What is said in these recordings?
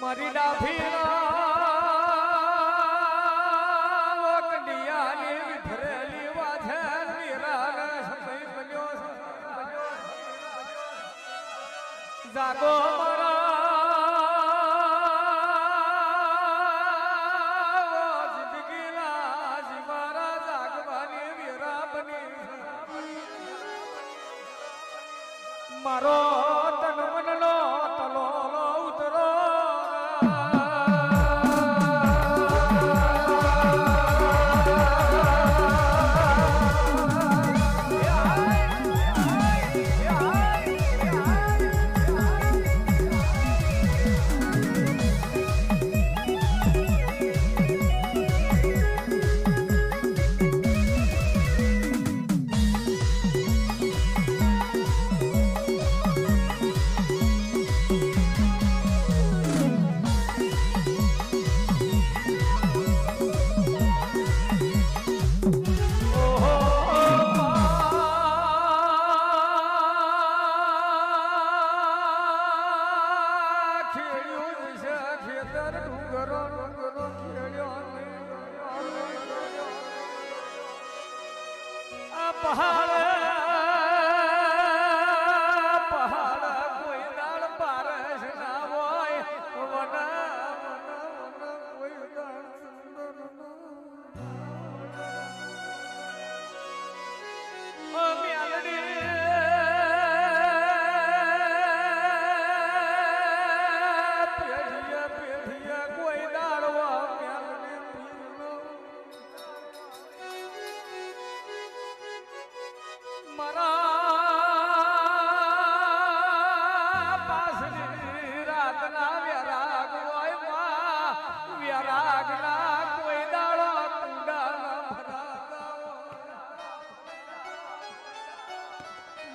મારી ડાભી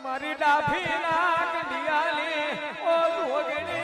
મારી ડાભી ના કંડિયાલી ઓ જોગણી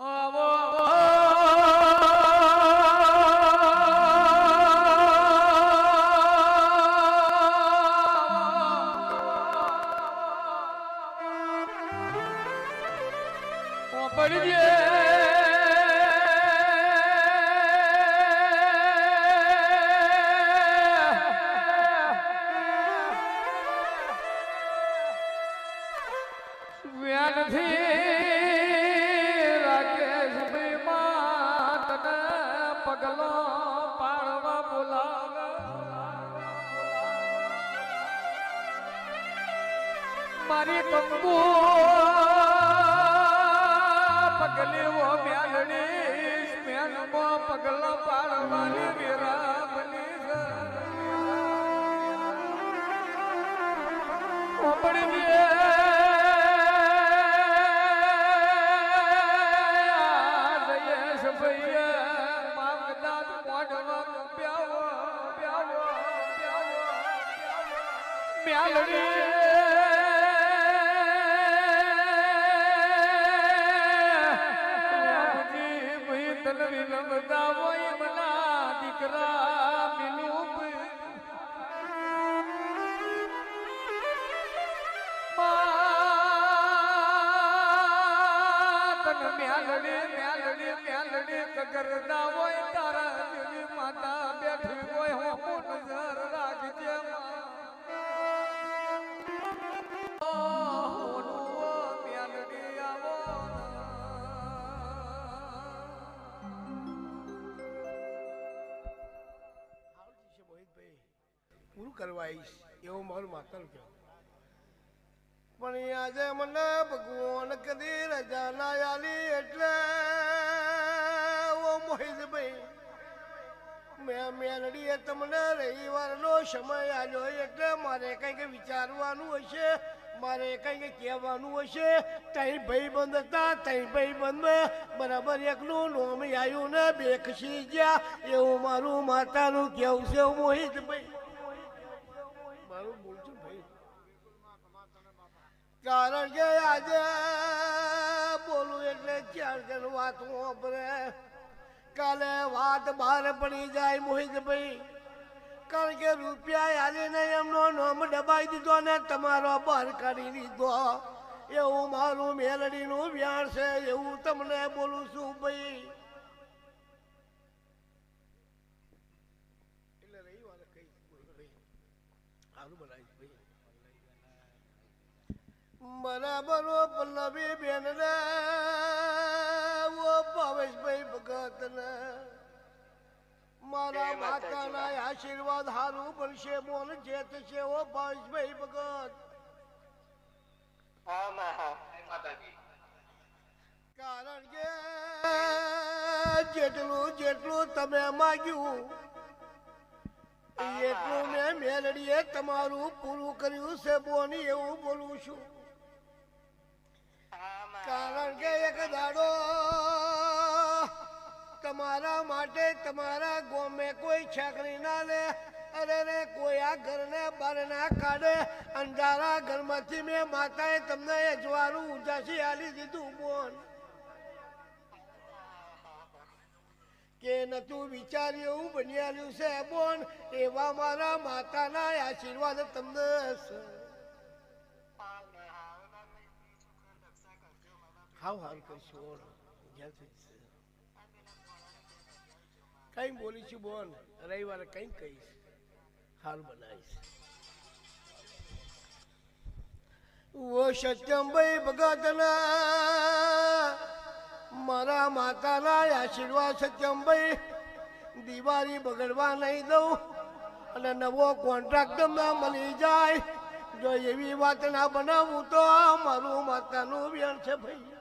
Oh, ਪਿਆ ਲੋੜੀ કરવા એવું મારું માતર કહ્યું પણ આજે મને ભગવાન કદી રજા ના આલી એટલે, ઓ મોહિતભાઈ મેં મેલડીએ તમને રવિવારનો સમય આવ્યો એટલે મારે કંઈક વિચારવાનું હશે, મારે કંઈક કહેવાનું હશે. તઈ ભાઈ બંધ હતા, તઈ ભાઈ બંધ. બરાબર એકલું નોમી આવ્યું ને બે ખસી ગયા. એવું મારું માતાનું કેવું છે મોહિતભાઈ મારું બોલશું ભાઈ કારણ કે આજે બોલું એટલે ચાર જણ વાત વાપરે. કાલે વાત બહાર પડી જાય મોહિતભાઈ. કારણ કે રૂપિયા આલીને એમનો નોમ દબાઈ દીધો ને તમારો બહાર કાઢી દીધો એવું મારું મેલડીનું વ્યાણ છે, એવું તમને બોલું છું ભાઈ. બરાબર ઓ પલ્લવી બેન ને ઓ ભાવેશભાઈ ભગત ને મારા માતાના આશીર્વાદ હારું બનશે મોન જે થશે ઓ ભાવેશભાઈ ભગત. કારણ કે જેટલું જેટલું તમે માગ્યું એટલું મેં મેલડીએ તમારું પૂરું કર્યું છે બોની એવું બોલું છું. કારણ કે એક દાડો તમારા માટે તમારા ગોમે કોઈ છાકરી ના લે. અરે રે, કોઈ આ ઘરને બાર ના કાઢે. અંધારા ઘરમાંથી મેં માતાએ તમને અજવાળું ઉજાસી આલી દીધું બોન કે નતું વિચાર્યું એવું બન્યાલું છે બોન એવા મારા માતાના આશીર્વાદ તમને હશે. હાવ હાલ કરશું કઈ બોલીશું બોન રવિવારે કઈ કહીશ હાલ બનાવીશ ઓ સત્યમભાઈ ભગતના મારા માતાના આશીર્વાદ સત્યમભાઈ દિવાળી બગડવા નહીં દઉં અને નવો કોન્ટ્રાક્ટ મળી જાય જો એવી વાત ના બનાવું તો મારું માતાનું વ્યણ છે ભાઈ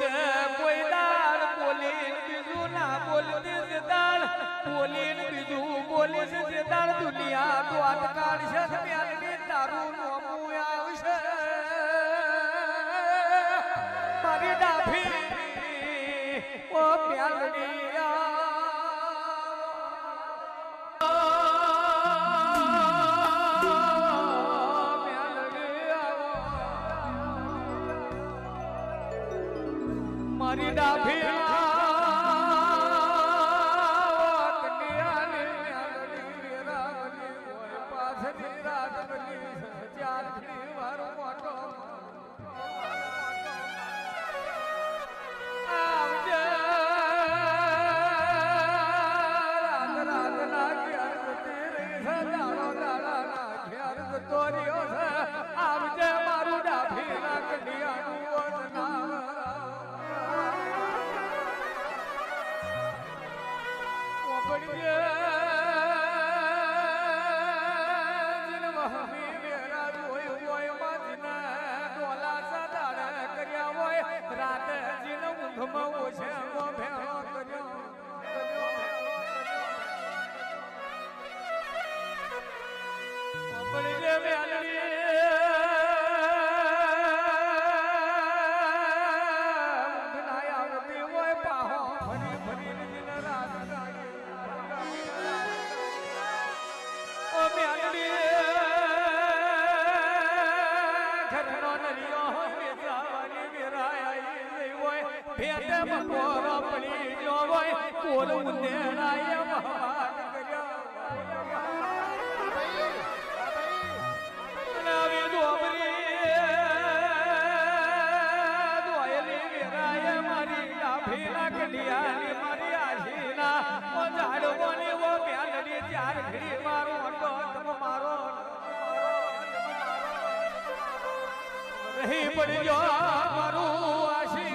છે. કોઈ બીજું બોલી દુનિયા તો અટકાળ છે. તારું તોર્યો કોર પડી ગયો હોય મારી આશીના ઓ ઝાડવાની ઓ પ્યાલડી મારો અટો તમ મારો રહી પડ્યો મારું આશી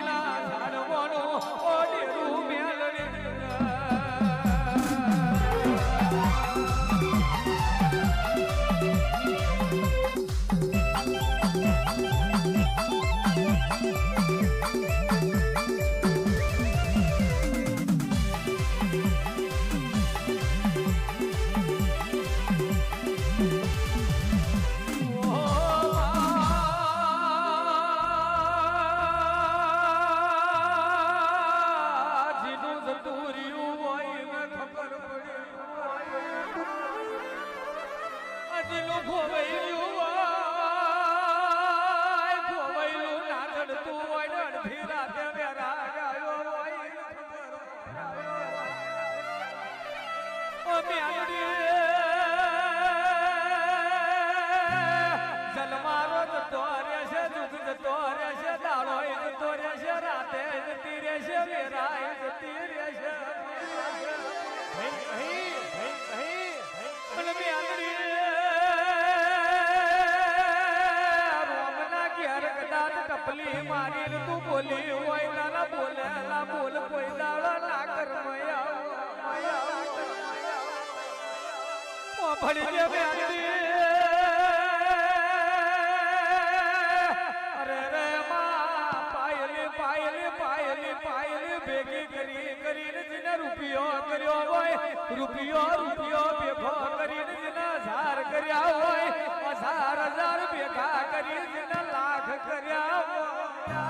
அனுடைய રૂપિયો રૂપિયો ભેગો કરીને જેના ઝાર કર્યા હોય હજાર હજાર ભેગા કરી જેના લાખ કર્યા હોય.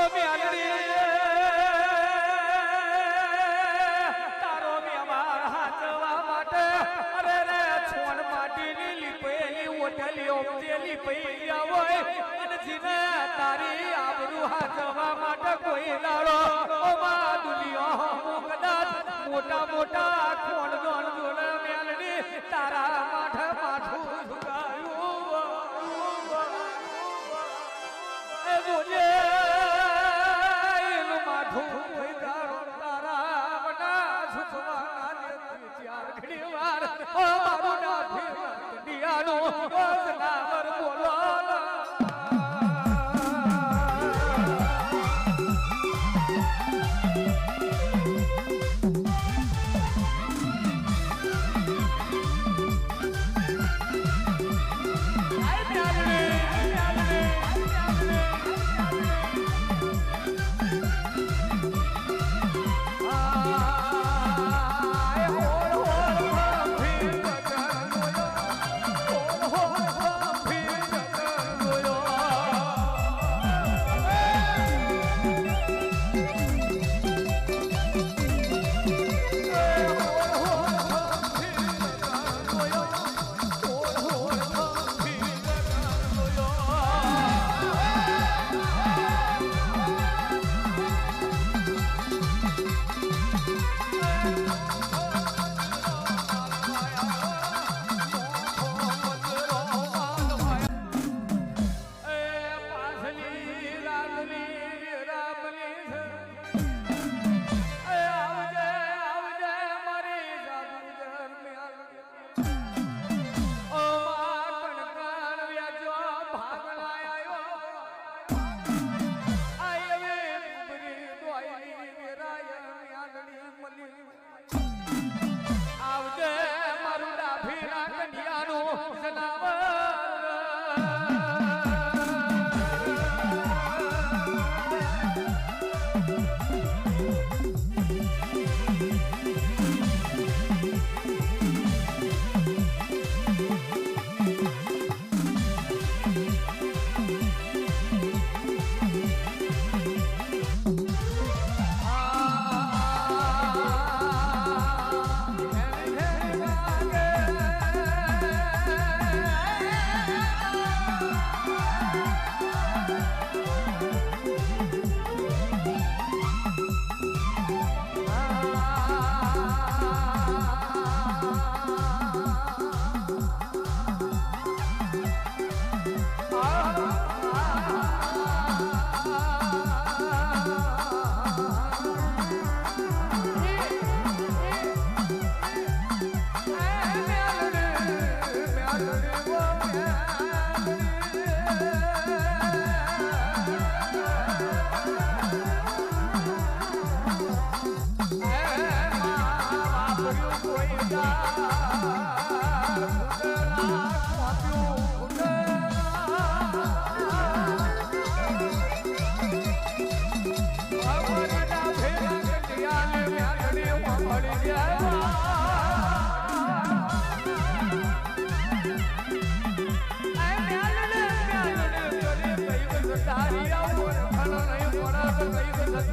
ઓ મેલડી, તારો વ્યવહાર હાચવા માટે, અરે રે છોણ માટીની લીપેલી ઓટલી ઓપજેલી પૈયા હોય, અને જીને તારી આબરૂ હાચવા માટે કોઈ દાડો મોટા મોટા ખોણ જોણ જોડે મેલડી તારા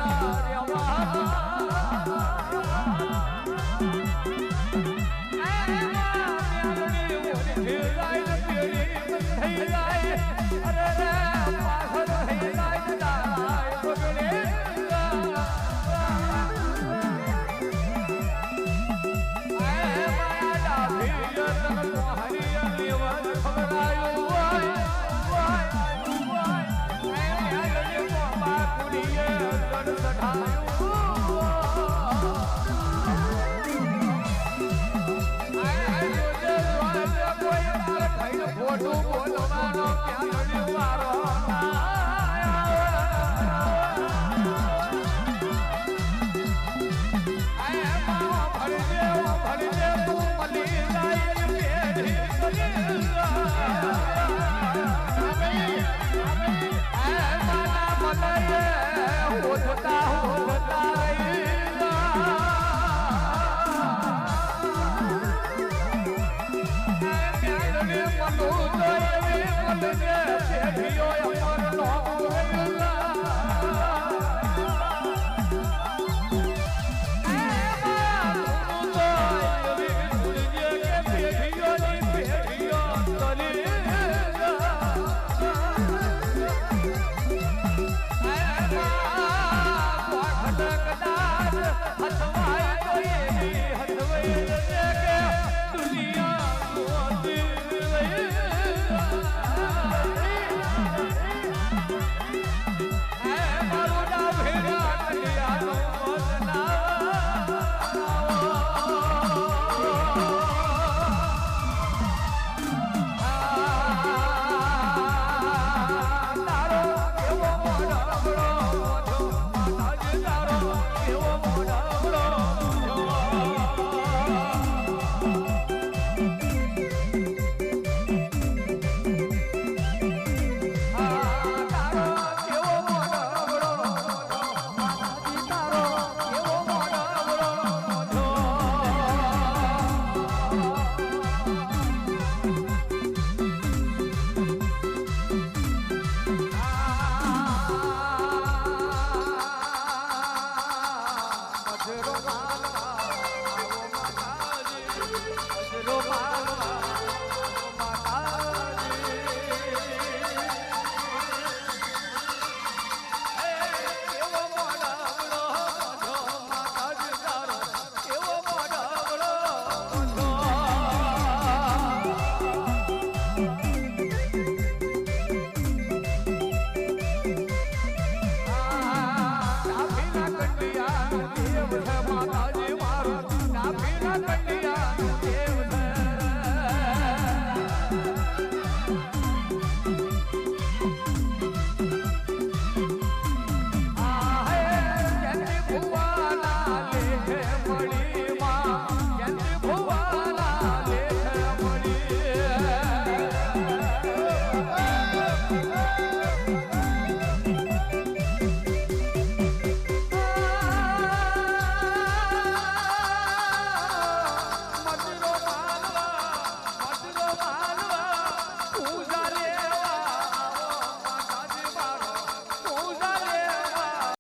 secretária બોલવાનો ક્યાં વારો અમર નો